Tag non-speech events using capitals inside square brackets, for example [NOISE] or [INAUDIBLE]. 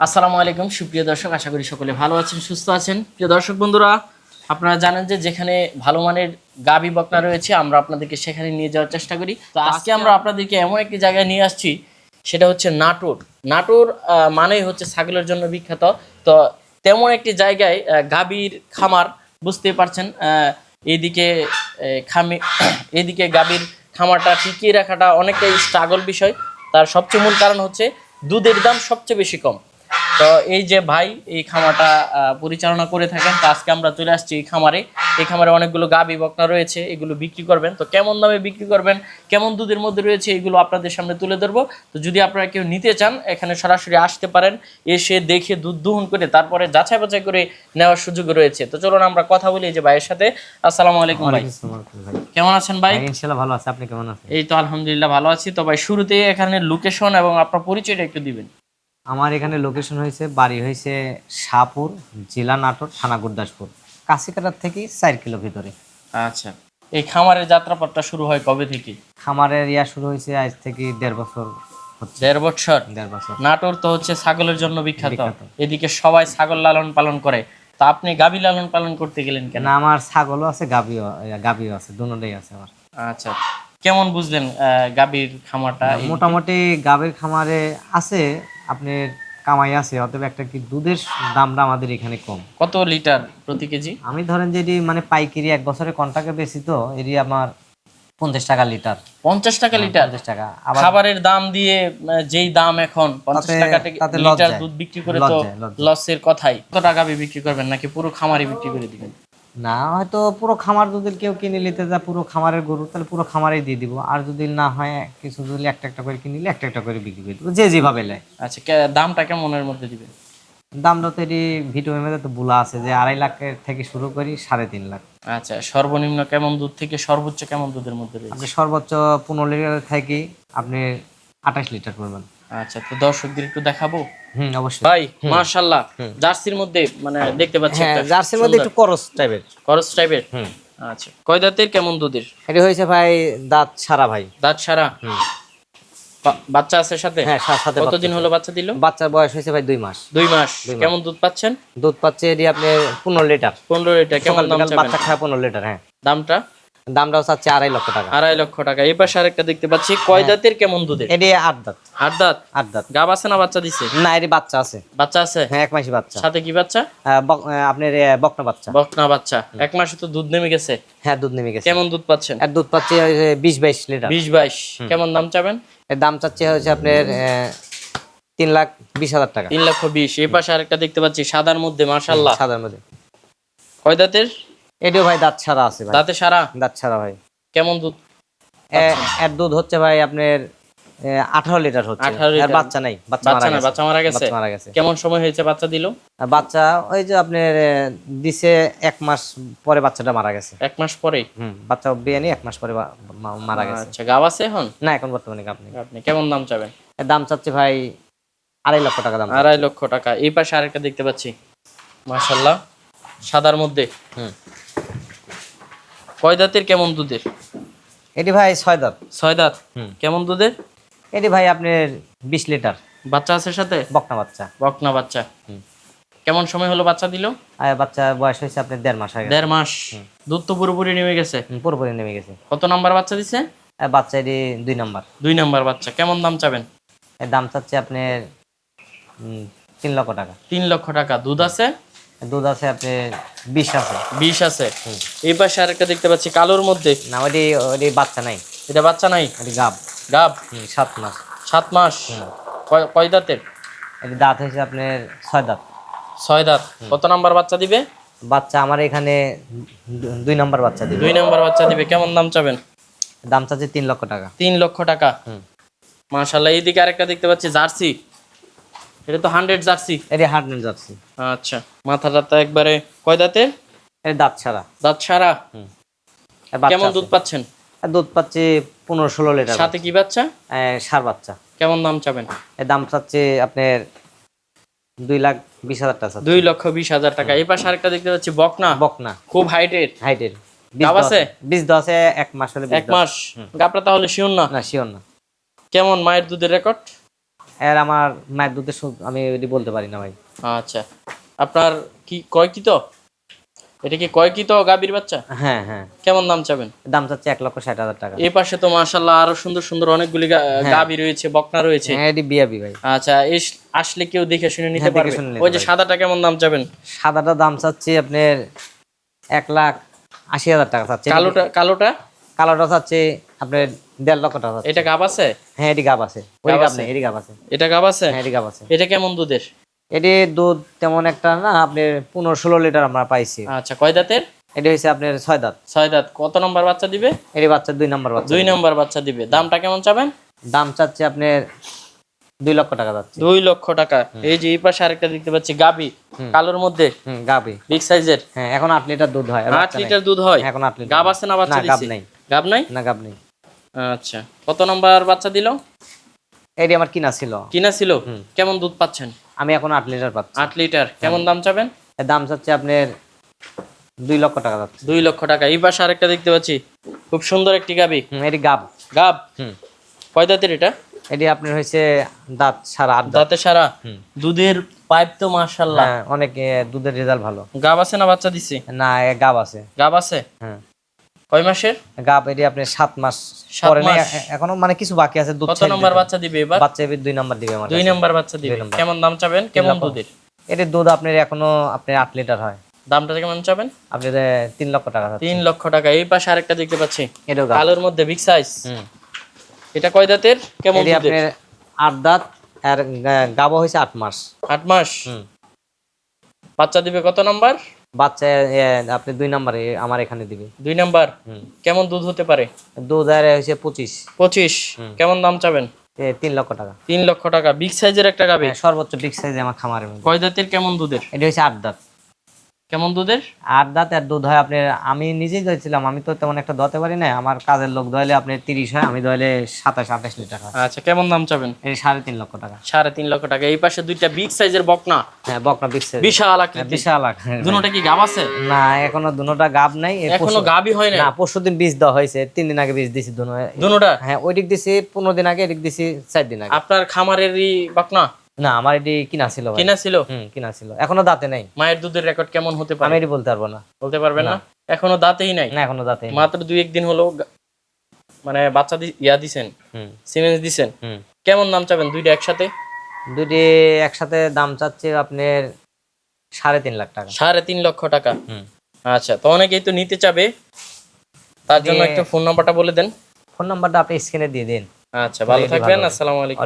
আসসালামু আলাইকুম সুপ্রিয় দর্শক আশা করি সকলে ভালো আছেন সুস্থ আছেন। প্রিয় দর্শক বন্ধুরা আপনারা জানেন যে যেখানে ভালো মানের গাবি বকনা রয়েছে আমরা আপনাদেরকে সেখানে নিয়ে যাওয়ার চেষ্টা করি। তো আজকে আমরা আপনাদেরকে এমন একটি জায়গায় নিয়ে আসছি সেটা হচ্ছে নাটোর। নাটোর মানেই হচ্ছে ছাগলের জন্য বিখ্যাত। তো তেমন একটি জায়গায় গাভীর খামার বুঝতেই পারছেন এদিকে খামি [COUGHS] এইদিকে গাভীর খামারটা টিকিয়ে রাখাটা অনেকটাই স্ট্রাগল বিষয়। তার সবচেয়ে মূল কারণ হচ্ছে দুধের দাম সবচেয়ে বেশি কম। তো এই যে ভাই এই খামারটা আহ, পরিচালনা করে থাকেন তো আজকে আমরা চলে আসছি এই খামারে। এই খামারে অনেকগুলো গাবি বকনা রয়েছে এগুলো বিক্রি করবেন। তো কেমন দামে বিক্রি করবেন কেমন দুধের মধ্যে রয়েছে এগুলো আপনাদের সামনে তুলে ধরবো। তো যদি আপনারা কেউ নিতে চান এখানে সরাসরি আসতে পারেন এসে দেখে দুধ দহন করে তারপরে যাচাই বাছাই করে নেওয়ার সুযোগ রয়েছে। তো চলুন আমরা কথা বলি এই যে ভাইয়ের সাথে। আসসালামু আলাইকুম ভাই। কেমন আছেন ভাই? ইনশাল্লাহ ভালো আছে। আপনি কেমন আছেন? এই তো আলহামদুলিল্লাহ ভালো আছি। তো ভাই শুরুতেই এখানে লোকেশন এবং আপনার পরিচয়টা একটু দিবেন। আমার এখানে লোকেশন হয়েছে বাড়ি হয়েছে শাহপুর জেলা নাটোর থানা গুরদাসপুর। কাশিকাটার থেকে চার কিলো ভিতরে। আচ্ছা। এই খামারের যাত্রাপথটা শুরু হয় কবে থেকে? খামারের ইয়া শুরু হয়েছে আজ থেকে দেড় বছর দেড় বছর? দেড় বছর। নাটোর তো হচ্ছে ছাগলের জন্য বিখ্যাত। এদিকে সবাই ছাগল লালন পালন করে। তো আপনি গাভী লালন পালন করতে গেলেন কেন? আমার ছাগলও আছে গাবিও গাবিও আছে দুটোটাই আছে আমার। আচ্ছা। কেমন বুঝলেন গাভীর খামারটা? মোটামুটি গাভীর খামারে আছে আপনার কামাই আছে অতএব একটা কি দুধের দামটা আমাদের এখানে কম। কত লিটার প্রতি কেজি? আমি ধরেন যে এটি মানে পাইকারি এক বছরে কন্টাকে বেশি তো এটি আমার পঞ্চাশ টাকা লিটার। পঞ্চাশ টাকা লিটার? পঞ্চাশ টাকা। আবার খাবারের দাম দিয়ে যেই দাম এখন পঞ্চাশ টাকা লিটার দুধ বিক্রি করে তো। লসের কথাই। কত টাকা বিক্রি করবেন নাকি পুরো খামারই বিক্রি করে দিবেন? না হয়তো পুরো খামার যদি কেউ কিনে নিতে যায় পুরো খামারের গরু তাহলে পুরো খামারেই দিয়ে দিব। আর যদি না হয় কিছু যদি একটা একটা করে কিনে নিলে একটা একটা করে বিক্রি করে দিব। যে যেভাবে নেয়। আচ্ছা দামটা কেমনের মধ্যে দিবে দামটা তো এটি ভিডিওর মধ্যে তো বলা আছে যে আড়াই লাখের থেকে শুরু করি সাড়ে তিন লাখ। আচ্ছা সর্বনিম্ন কেমন দুধ থেকে সর্বোচ্চ কেমন দুধের মধ্যে রয়েছে? আপনি সর্বোচ্চ পনেরো লিটার থেকে আপনি আঠাশ লিটার করবেন আচ্ছা তো দর্শকদের একটু দেখাবো? হুম অবশ্যই। ভাই মার্শাল্লাহ জার্সির মধ্যে মানে দেখতে পাচ্ছি হ্যাঁ জার্সির মধ্যে একটু করস টাইপের। খরচ টাইপের? হুম। আচ্ছা কয় দাঁতের কেমন দুধের? এটি হয়েছে ভাই দাঁত সারা ভাই। দাঁত হুম। বাচ্চা আছে সাথে? হ্যাঁ সাথে কতদিন হলো বাচ্চা দিল? বাচ্চার বয়স হয়েছে ভাই দুই মাস। দুই মাস। কেমন দুধ পাচ্ছেন? দুধ পাচ্ছে এটি আপনি পনেরো লিটার। পনেরো লিটার কেমন দাম বাচ্চা খায় পনেরো লিটার হ্যাঁ। দামটা? দামটাও চাচ্ছে আড়াই লক্ষ টাকা। আড়াই লক্ষ টাকা। এই পাশে আরেকটা দেখতে পাচ্ছি কয় দাঁতের কেমন দুধের? এটি আট দাঁত। আট দাঁত? আট দাঁত। গাব আছে না বাচ্চা দিছে? না এটি বাচ্চা আছে। বাচ্চা আছে? হ্যাঁ এক মাসি বাচ্চা। সাথে কি বাচ্চা? আপনার বকনা বাচ্চা। বকনা বাচ্চা। এক মাসে তো দুধ নেমে গেছে? হ্যাঁ দুধ নেমে গেছে। কেমন দুধ পাচ্ছেন? আর দুধ পাচ্ছে বিশ বাইশ লিটার। বিশ বাইশ। কেমন দাম চাবেন? এর দাম চাচ্ছে হচ্ছে আপনার আহ, তিন লাখ বিশ হাজার টাকা। তিন লক্ষ বিশ। এই পাশে আরেকটা দেখতে পাচ্ছি সাদার মধ্যে মাশাল্লাহ সাদার মধ্যে। কয় দাঁতের? এটিও ভাই দাঁত ছাড়া আছে ভাই। দাঁতে সারা দাঁত ছাড়া ভাই। কেমন দুধ? এর দুধ হচ্ছে ভাই আপনার আঠারো লিটার হচ্ছে। 18। আর বাচ্চা নাই বাচ্চা মারা গেছে। বাচ্চা মারা গেছে? মারা গেছে। কেমন সময় হয়েছে বাচ্চা দিল? বাচ্চা ওই যে আপনার দিছে এক মাস পরে বাচ্চাটা মারা গেছে। এক মাস পরে? হুম বাচ্চা বিয়ে নিয়ে এক মাস পরে মারা গেছে। আচ্ছা গাব আছে এখন? না এখন বর্তমানে আপনি আপনি কেমন দাম চাবেন? দাম চাচ্ছে ভাই আড়াই লক্ষ টাকা দাম আড়াই লক্ষ টাকা। এই পাশে আরেকটা দেখতে পাচ্ছি। মাশাল্লাহ। সাদার মধ্যে। হুম। কয় দাঁতের কেমন দুধের? এটি ভাই ছয় দাঁত। ছয় দাঁত? হুম। কেমন দুধের? এটি ভাই আপনার বিশ লিটার। বাচ্চা আছে সাথে? বকনা বাচ্চা। বকনা বাচ্চা। কেমন সময় হলো বাচ্চা দিল? বাচ্চা বয়স হয়েছে আপনার দেড় মাস গেছে দেড় মাস। দুধ তো পুরোপুরি নেমে গেছে? পুরোপুরি নেমে গেছে। কত নাম্বার বাচ্চা দিছে? বাচ্চা এটি দুই নাম্বার। দুই নাম্বার বাচ্চা। কেমন দাম চাবেন? দাম চাচ্ছে আপনার তিন লক্ষ টাকা। তিন লক্ষ টাকা। দুধ আছে? দুধ আছে আপনার বিশ আছে। বিষ আছে। এই পাশে আরেকটা দেখতে পাচ্ছি কালোর মধ্যে। না ওটি ওটি বাচ্চা নাই। এটা বাচ্চা নাই? গাব। গাব? সাত মাস। সাত মাস? কয়- দাঁতের? এটি দাঁত হয়েছে আপনার ছয় দাঁত। ছয় দাঁত। কত নাম্বার বাচ্চা দিবে? বাচ্চা আমার এখানে দুই নাম্বার বাচ্চা দিবে। দুই নাম্বার বাচ্চা দিবে। কেমন দাম চাবেন? দাম চাচ্ছে তিন লক্ষ টাকা। তিন লক্ষ টাকা। মাশাল্লাহ এইদিকে আরেকটা দেখতে পাচ্ছি জার্সি। এটা তো হান্ড্রেড জার্সি। এটি নিয়ে যাচ্ছি আচ্ছা। মাথা টাথা একবারে কয় দাঁতে এটি দাঁত ছাড়া। দাঁত আর কেমন দুধ পাচ্ছেন? দুধ পাচ্ছে পনেরো ষোলো লিটার সাথে কি বাচ্চা? সার বাচ্চা। কেমন দাম চাবেন? এর দাম চাচ্ছে আপনার দুই লাখ বিশ হাজার টাকা। দুই লক্ষ বিশ হাজার টাকা। এই পাশে আরেকটা দেখতে পাচ্ছি বকনা। বকনা। খুব হাইটের হাইটের গাব আছে? বীজ দশে এক মাস হলে এক মাস? গাপটা তাহলে শিওর না? না শিওর না। কেমন মায়ের দুধের রেকর্ড? এর আমার মায়ের দুধের আমি এটি বলতে পারি না ভাই। আচ্ছা। আপনার কি কয় কি তো এটা কি কয় কি তো গাভীর বাচ্চা? হ্যাঁ হ্যাঁ। কেমন দাম চাবেন? দাম চাচ্ছে এক লক্ষ ষাট হাজার টাকা। এই পাশে তো মাশাল্লাহ আরও সুন্দর সুন্দর অনেকগুলি গা- গাভী রয়েছে বকনা রয়েছে। হ্যাঁ এটি বিয়াবি ভাই। আচ্ছা এই আসলে কেউ দেখে শুনে নিতে হ্যাঁ, পারবে। ওই যে সাদাটা কেমন দাম চাবেন? সাদাটা দাম চাচ্ছি আপনার এক লাখ আশি হাজার টাকা চাচ্ছে। কালোটা কালোটা? কালোটা চাচ্ছে আপনার দেড় লক্ষ টাকা এটা গাব আছে? হ্যাঁ এটি গাব আছে। ওই গাব নেই এটি গাব আছে। এটা গাব আছে? হ্যাঁ এটি গাব আছে। এটা কেমন দুধের? এটি দুধ তেমন একটা না আপনি পনেরো ষোলো লিটার আমরা পাইছি। আচ্ছা কয় দাঁতের? এটি হচ্ছে আপনার ছয় দাঁত। ছয় দাঁত। কত নম্বর বাচ্চা দিবে? এটি বাচ্চা দুই নম্বর বাচ্চা দুই নম্বর বাচ্চা দিবে। দামটা কেমন চাবেন? দাম চাচ্ছে আপনার দুই লক্ষ টাকা যাচ্ছে। দুই লক্ষ টাকা। এই যে এই পাশে আরেকটা দেখতে পাচ্ছি গাবি। কালোর মধ্যে? গাবি। বিগ সাইজের? হ্যাঁ এখন আট লিটার দুধ হয়। আট লিটার দুধ হয়? এখন আট লিটার গাব আছে না বাচ্চা না গাব নেই। গাব নাই? না গাব নেই। আচ্ছা। কত নম্বর বাচ্চা দিল? এটি আমার কিনা ছিল। কিনা ছিল? কেমন দুধ পাচ্ছেন? আমি এখন আট লিটার পাচ্ছি। আট লিটার। কেমন দাম চাবেন? দাম চাচ্ছে আপনার দুই লক্ষ টাকা যাচ্ছে। দুই লক্ষ টাকা। এই পাশে আরেকটা দেখতে পাচ্ছি। খুব সুন্দর একটি গাবি। এটি গাব। গাব? হুম। কয় দাঁতের এটা? এটি আপনার হয়েছে দাঁত সারা আট দাঁতে। সারা? দুধের পাইপ তো মাশাল্লাহ হ্যাঁ অনেক দুধের রেজাল্ট ভালো। গাব আছে না বাচ্চা দিছে? না এ গাব আছে। গাব আছে? হ্যাঁ। কয় মাসের? গাব এটি আপনার সাত মাস পরে নাই। এখনও মানে কিছু বাকি আছে দুধ কত নম্বর বাচ্চা দিবে এবার? বাচ্চা এবার দুই নাম্বার দিবে আমার দুই। নম্বর বাচ্চা দিবে। কেমন দাম চাবেন? কেমন দুধের? এটি দুধ আপনার এখনও আপনার আট লিটার হয়। দামটা কেমন চাবেন? আপনার এ, তিন লক্ষ টাকা তিন লক্ষ টাকা। এই পাশে আরেকটা দেখতে পাচ্ছি। গাব। কালোর মধ্যে বিগ সাইজ এটা কয় দাঁতের? কেমন এটি আপনার আট দাঁত আর গা- গাবও হয়েছে আট মাস। আট মাস? বাচ্চা দিবে কত নাম্বার? বাচ্চা আপনি দুই নাম্বারে আমার এখানে দিবে। দুই নাম্বার? কেমন দুধ হতে পারে? দুধ আর হয়েছে পঁচিশ। পঁচিশ? কেমন দাম চাবেন? তিন লক্ষ টাকা। তিন লক্ষ টাকা। বিগ সাইজের একটা গাবে হ্যাঁ, সর্বোচ্চ বিগ সাইজের আমার খামারের কয় দাঁতের কেমন দুধের? এটা হচ্ছে আট দাঁত। কেমন দুধের? আর দুধ হয় আপনি আমি নিজেই দইছিলাম আমি তো তেমন একটা দতে পারি না আমার কাজের লোক দইলে আপনি তিরিশ হয় আমি দইলে সাতাশ আঠাশ লিটার হয়। আচ্ছা কেমন দাম চাবেন? এটা সাড়ে তিন লক্ষ টাকা। সাড়ে তিন লক্ষ টাকা। এই পাশে দুইটা বিগ সাইজের বকনা। হ্যাঁ বকনা বিগ সাইজ বিশাল আকৃতি বিশাল। দুটোটা কি গাব আছে? না এখনও দুনোটা গাব নাই। এখনও গাবই হয় না না পরশু দিন বীজ দেওয়া হয়েছে। তিন দিন আগে বীজ দিছি দুটোটা হ্যাঁ ওই দিক দিছি পনেরো দিন আগে এদিক দিছি চার দিন আগে। আপনার খামারেরই বকনা? না আমার এটি কিনা ছিল কিনা ছিল? হুম কিনা ছিল। এখনও দাঁতে নাই। মায়ের দুধের রেকর্ড কেমন হতে আমি পারে এটি বলতে পারব না। বলতে পারবেন না? এখনও দাঁতেই নাই? না এখনও দাঁতে মাত্র দুই একদিন হলো মানে বাচ্চা ইয়া দিছেন হুম। সিমেন্স দিছেন। হুম। কেমন দাম চাবেন দুইটা একসাথে? দুটি একসাথে দাম চাচ্ছে আপনার সাড়ে তিন লাখ টাকা। সাড়ে তিন লক্ষ টাকা। হুম। আচ্ছা তো অনেকেই তো নিতে চাবে। তার জন্য একটু ফোন নাম্বারটা বলে দেন। ফোন নাম্বারটা আপনি স্ক্রিনে দিয়ে দিন। আচ্ছা ভালো থাকবেন। আসসালামু আলাইকুম।